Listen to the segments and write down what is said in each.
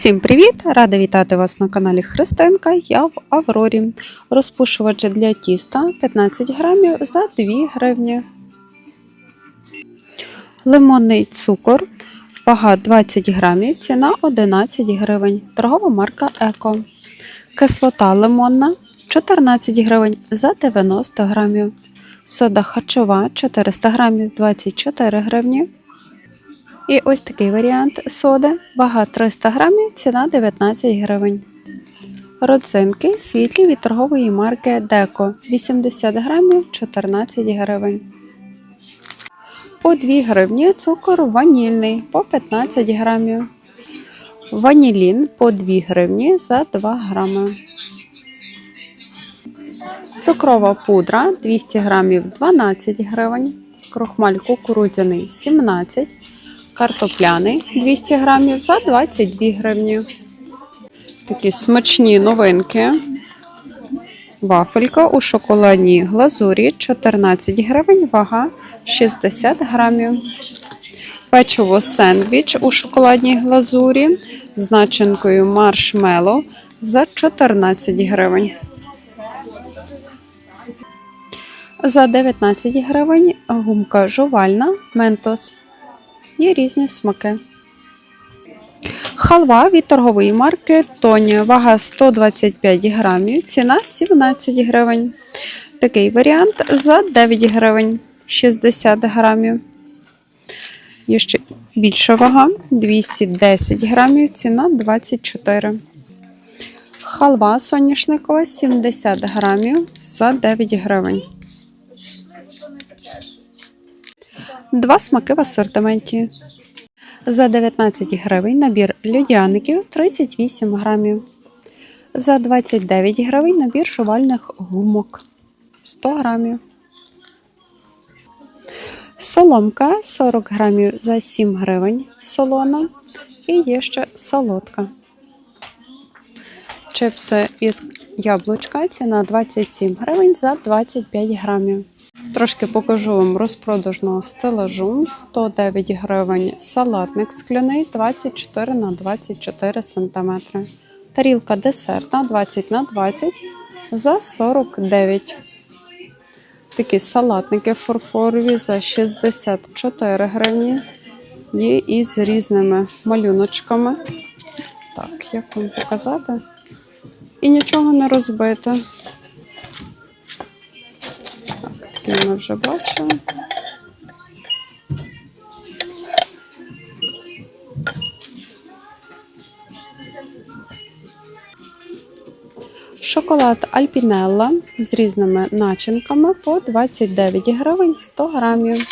Усім привіт! Рада вітати вас на каналі Христинка. Я в Аврорі. Розпушувач для тіста 15 грамів за 2 гривні. Лимонний цукор. Вага 20 грамів, ціна 11 гривень. Торгова марка Еко. Кислота лимонна 14 гривень за 90 грамів. Сода харчова 400 грамів 24 гривні. І ось такий варіант соди. Вага 300 грамів, ціна 19 гривень. Родзинки світлі від торгової марки Деко 80 грамів 14 гривень. По 2 гривні цукор ванільний по 15 грамів. Ванілін по 2 гривні за 2 грами. Цукрова пудра 200 грамів 12 гривень. Крохмаль кукурудзяний 17 Картопляний 200 грамів за 22 гривні. Такі смачні новинки. Вафелька у шоколадній глазурі 14 гривень, вага 60 грамів. Печиво сендвіч у шоколадній глазурі з начинкою маршмеллоу за 14 гривень. За 19 гривень гумка жувальна ментос. Є різні смаки. Халва від торгової марки Тоні. Вага 125 грамів, ціна 17 гривень. Такий варіант за 9 гривень 60 грамів. Є ще більша вага 210 грамів, ціна 24. Халва соняшникова 70 грамів за 9 гривень. Два смаки в асортименті. За 19 гривень набір льодяників 38 грамів. За 29 гривень набір шувальних гумок 100 грамів. Соломка 40 грамів за 7 гривень солона. І є ще солодка. Чипси із яблучка ціна 27 гривень за 25 грамів. Трошки покажу вам розпродажного стелажу 109 гривень, салатник скляний 24 на 24 см. Тарілка десертна 20 на 20 за 49. Такі салатники фарфорові за 64 гривні. Є із різними малюночками. Так, як вам показати? І нічого не розбите. Такі ми вже бачили. Шоколад Альпінелла з різними начинками по 29 гривень 100 грамів.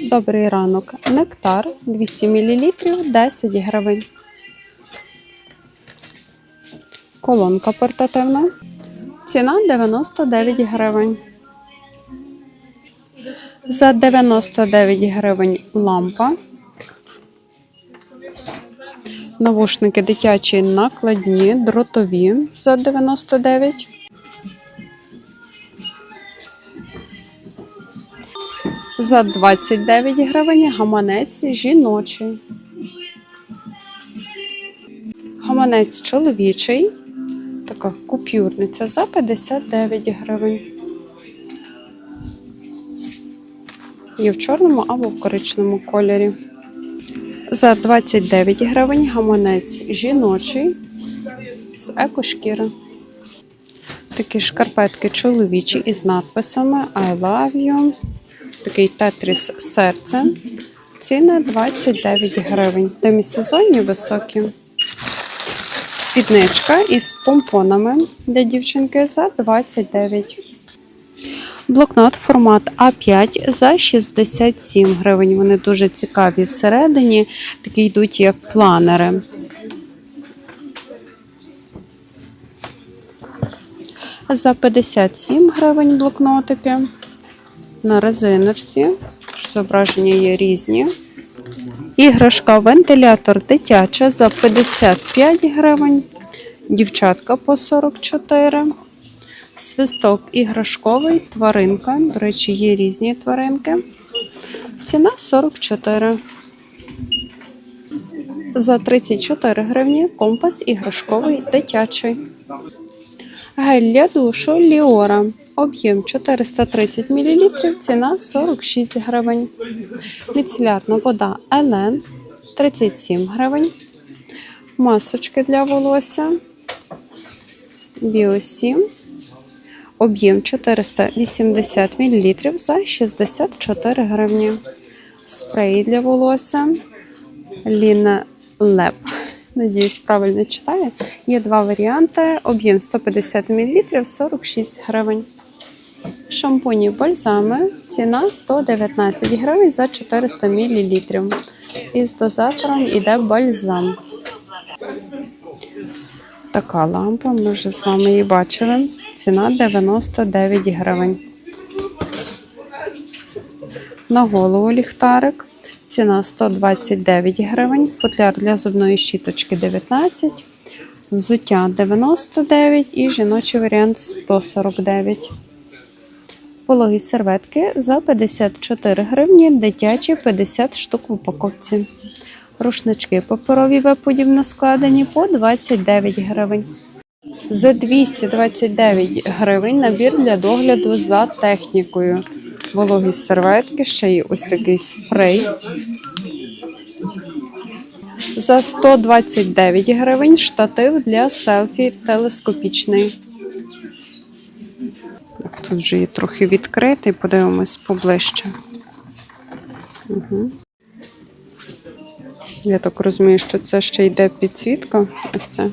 Добрий ранок. Нектар 200 мл 10 гривень. Колонка портативна. Ціна 99 гривень. За 99 гривень лампа. Навушники дитячі накладні, дротові за 99. За 29 гривень гаманець жіночий. Гаманець чоловічий. Така купюрниця за 59 гривень. Є в чорному або в коричневому кольорі. За 29 гривень гаманець жіночий з екошкіри. Такі шкарпетки чоловічі із надписами I love you. Такий тетріс серце. Ціни 29 гривень. Демісезонні високі. Спідничка із помпонами для дівчинки за 29 Блокнот формат А5 за 67 гривень. Вони дуже цікаві всередині, такі йдуть як планери. За 57 гривень блокнотики. На резиночці. Зображення є різні. Іграшка вентилятор дитяча за 55 гривень. Дівчатка по 44 Свисток іграшковий, тваринка. До речі, є різні тваринки. Ціна 44. За 34 гривні компас іграшковий дитячий. Гель для душу Ліора. Об'єм 430 мл, ціна 46 гривень. Міцелярна вода Елен 37 гривень. Масочки для волосся Біосім. Об'єм 480 мл за 64 гривні. Спреї для волосся Ліна Леп. Надіюсь, правильно читаю. Є два варіанти. Об'єм 150 мл 46 гривень. Шампуні бальзами. Ціна 119 гривень за 400 мл. Із дозатором іде бальзам. Така лампа, ми вже з вами її бачили. Ціна 99 гривень. На голову ліхтарик. Ціна 129 гривень. Футляр для зубної щіточки 19. Взуття 99 і жіночий варіант 149. Пологі серветки за 54 гривні, дитячі 50 штук в упаковці. Рушнички паперові веподібно складені по 29 гривень. За 229 гривень набір для догляду за технікою. Вологі серветки, ще є ось такий спрей. За 129 гривень штатив для селфі телескопічний. Тут вже є трохи відкритий, подивимось поближче. Угу. Я так розумію, що це ще йде підсвітка. Ось це.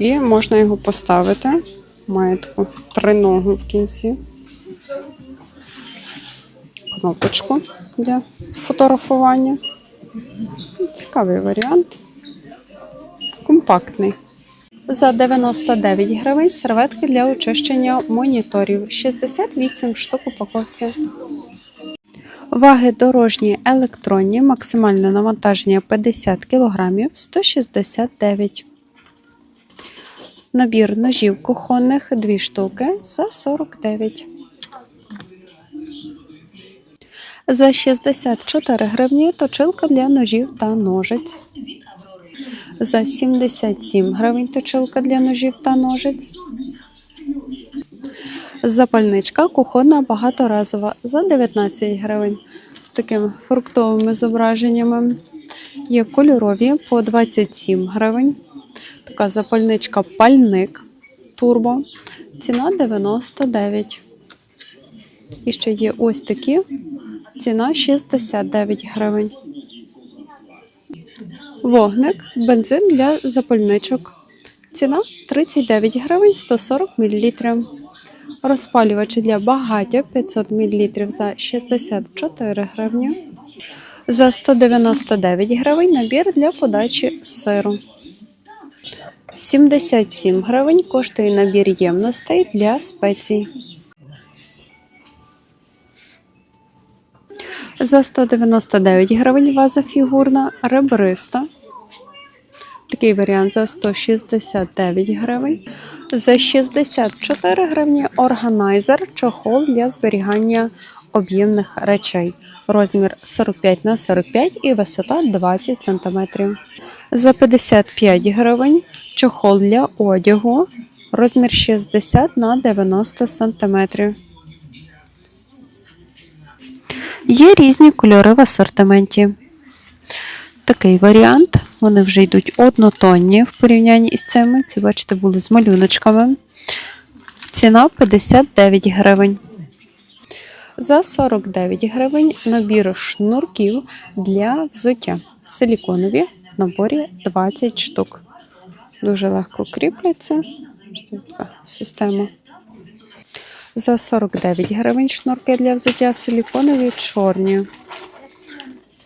І можна його поставити. Має таку триногу в кінці. Кнопочку для фотографування. Цікавий варіант. Компактний. За 99 гривень серветки для очищення моніторів. 68 штук упаковці. Ваги дорожні електронні, максимальне навантаження 50 кг 169. Набір ножів кухонних 2 штуки за 49. За 64 гривні точилка для ножів та ножиць. За 77 гривень точилка для ножів та ножиць. Запальничка кухонна багаторазова за 19 гривень з такими фруктовими зображеннями. Є кольорові по 27 гривень. Така запальничка пальник турбо. Ціна 99. І ще є ось такі. Ціна 69 гривень. Вогник, бензин для запальничок. Ціна 39 гривень 140 мл. Розпалювачі для багаття 500 мл за 64 гривні. За 199 гривень набір для подачі сиру. 77 гривень коштує набір ємностей для спецій. За 199 гривень ваза фігурна ребриста. Такий варіант за 169 гривень. За 64 гривні органайзер чохол для зберігання об'ємних речей. Розмір 45 на 45 і висота 20 см. За 55 гривень чохол для одягу. Розмір 60 на 90 см. Є різні кольори в асортименті. Такий варіант. Вони вже йдуть однотонні в порівнянні із цими. Ці, бачите, були з малюночками. Ціна 59 гривень. За 49 гривень набір шнурків для взуття. Силіконові в наборі 20 штук. Дуже легко кріпляться. Така система. За 49 гривень шнурки для взуття силіконові чорні.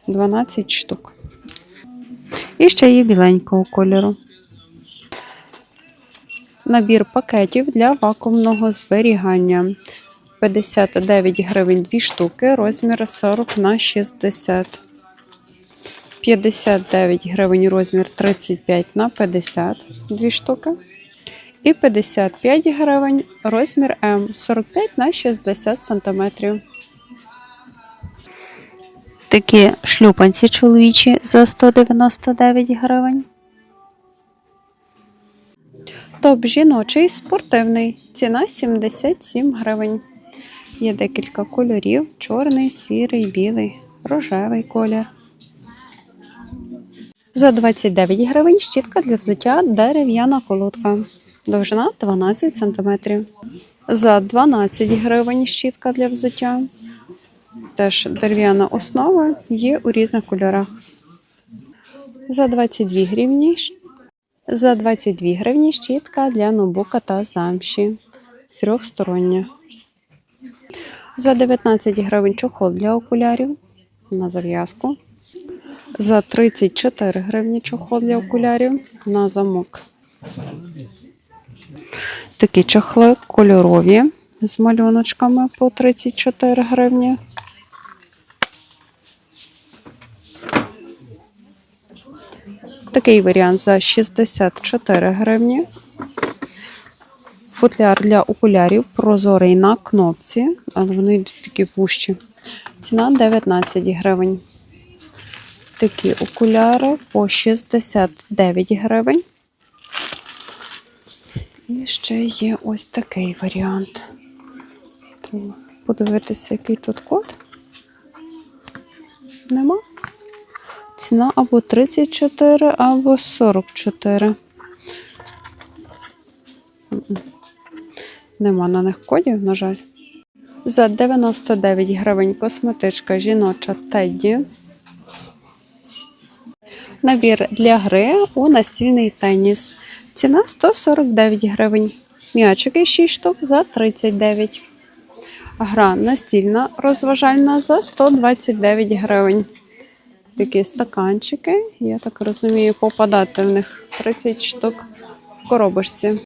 12 штук. І ще є біленького кольору. Набір пакетів для вакуумного зберігання. 59 гривень 2 штуки, розмір 40 на 60. 59 гривень розмір 35 на 50 2 штуки. І 55 гривень розмір М 45 на 60 см. Такі шлюпанці чоловічі за 199 гривень. Топ жіночий спортивний. Ціна 77 гривень. Є декілька кольорів: чорний, сірий, білий, рожевий колір. За 29 гривень щітка для взуття дерев'яна колодка. Довжина 12 см. За 12 гривень щітка для взуття. Теж дерев'яна основа є у різних кольорах. За 22 гривні за 22 гривні щітка для ноутбука та замші. Трьохстороння. За 19 гривень чохол для окулярів на зав'язку. За 34 гривні чохол для окулярів на замок. Такі чохли кольорові з малюночками по 34 гривні. Такий варіант за 64 гривні. Футляр для окулярів прозорий на кнопці, але вони йдуть такі вущі. Ціна 19 гривень. Такі окуляри по 69 гривень. І ще є ось такий варіант. Подивитися, який тут код. Нема? Ціна або 34, або 44. Нема на них кодів, на жаль. За 99 гривень косметичка жіноча Тедді. Набір для гри у настільний теніс. Ціна 149 гривень. М'ячики 6 штук за 39. Гра настільна розважальна за 129 гривень. Такі стаканчики, я так розумію, попадати в них 30 штук в коробочці.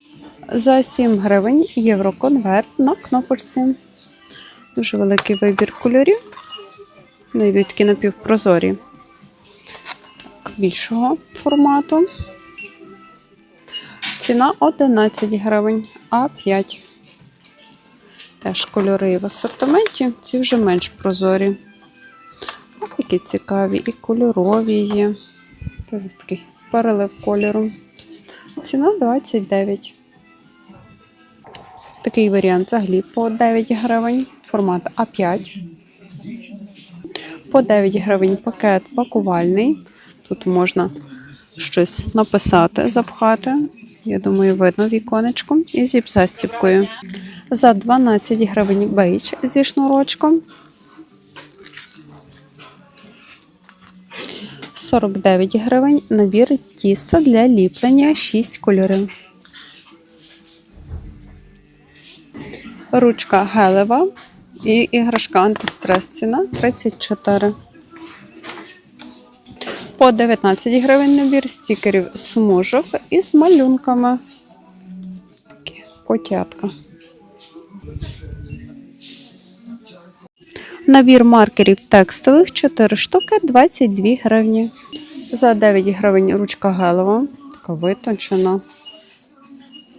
За 7 гривень євроконверт на кнопочці. Дуже великий вибір кольорів. Вони йдуть такі напівпрозорі більшого формату. Ціна 11 гривень, а 5. Теж кольори в асортименті, ці вже менш прозорі. Такі цікаві і кольорові є. Теж такий перелив кольору. Ціна 29. Такий варіант взагалі по 9 гривень. Формат А5. По 9 гривень пакет пакувальний. Тут можна щось написати, запхати. Я думаю, видно віконечко. І зіп застіпкою. За 12 гривень бейдж зі шнурочком. 49 гривень набір тіста для ліплення 6 кольорів. Ручка гелева і іграшка антистрес ціна 34. По 19 гривень набір стікерів смужок із малюнками. Такі котятка. Набір маркерів текстових 4 штуки 22 гривні. За 9 гривень ручка гелева. Така витончена.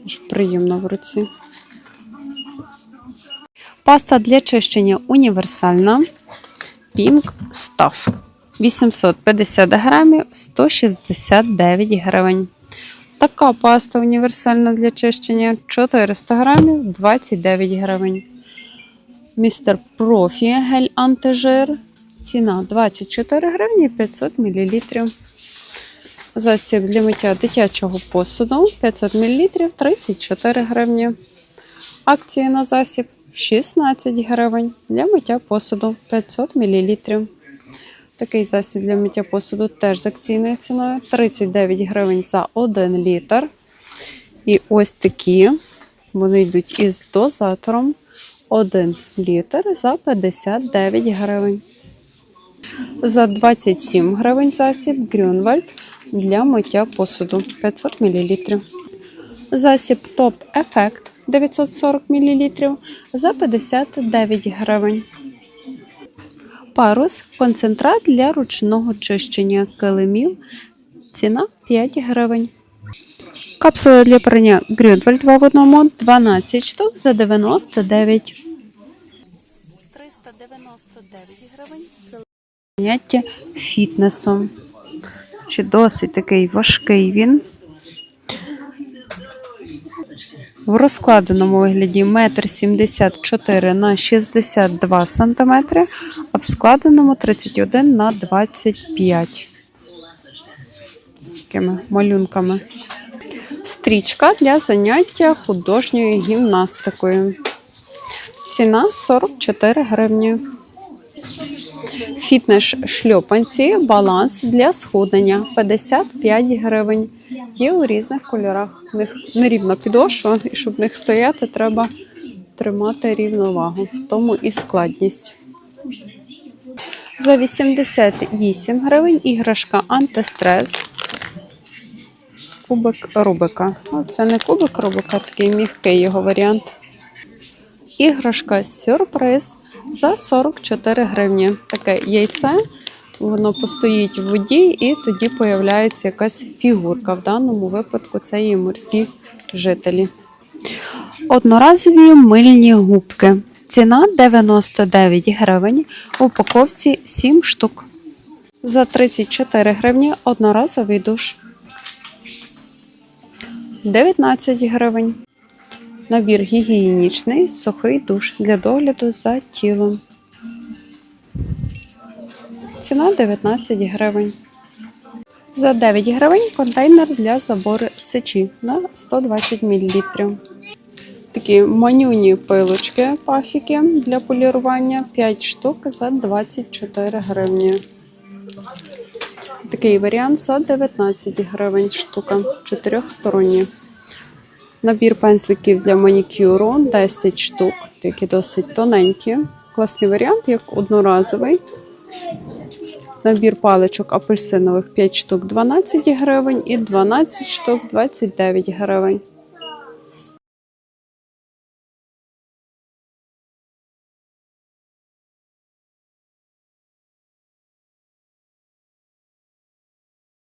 Дуже приємно в руці. Паста для чищення універсальна. Pink Stuff. 850 грамів 169 гривень. Така паста універсальна для чищення 400 грамів 29 гривень. Містер Профі гель антижир. Ціна 24 гривні 500 мл. Засіб для миття дитячого посуду 500 мл 34 гривні. Акції на засіб 16 гривень для миття посуду 500 мл. Такий засіб для миття посуду теж з акційною ціною 39 гривень за 1 літр. І ось такі вони йдуть із дозатором 1 літр за 59 гривень. За 27 гривень засіб Грюнвальд для миття посуду 500 мл. Засіб Топ Ефект 940 мл за 59 гривень. Парус концентрат для ручного чищення килимів. Ціна 5 гривень. Капсула для прання Грюнвальд 2 в одному 12 штук за 99. 399 гривень. Заняття фітнесом. Чи досить такий важкий він. В розкладеному вигляді 1,74 м на 62 см, а в складеному 31 на 25 з такими малюнками. Стрічка для заняття художньою гімнастикою. Ціна 44 гривні. Фітнес шльопанці, баланс для схуднення 55 гривень. Є у різних кольорах. В них нерівна підошва, і щоб в них стояти, треба тримати рівновагу. В тому і складність. За 88 гривень іграшка антистрес. Кубик Рубика. Ну, Це не кубик Рубика, такий м'який його варіант. Іграшка сюрприз за 44 гривні. Таке яйце, воно постоїть в воді, і тоді появляється якась фігурка. В даному випадку це є морські жителі. Одноразові мильні губки. Ціна 99 гривень. В упаковці 7 штук. За 34 гривні одноразовий душ. 19 гривень. Набір гігієнічний сухий душ для догляду за тілом. Ціна 19 гривень. За 9 гривень контейнер для забору сечі на 120 мл. Такі манюні пилочки пафіки для полірування 5 штук за 24 гривні. Такий варіант за 19 гривень штука, чотирьохсторонні. Набір пензликів для манікюру 10 штук, такі досить тоненькі. Класний варіант, як одноразовий. Набір паличок апельсинових 5 штук 12 гривень і 12 штук 29 гривень.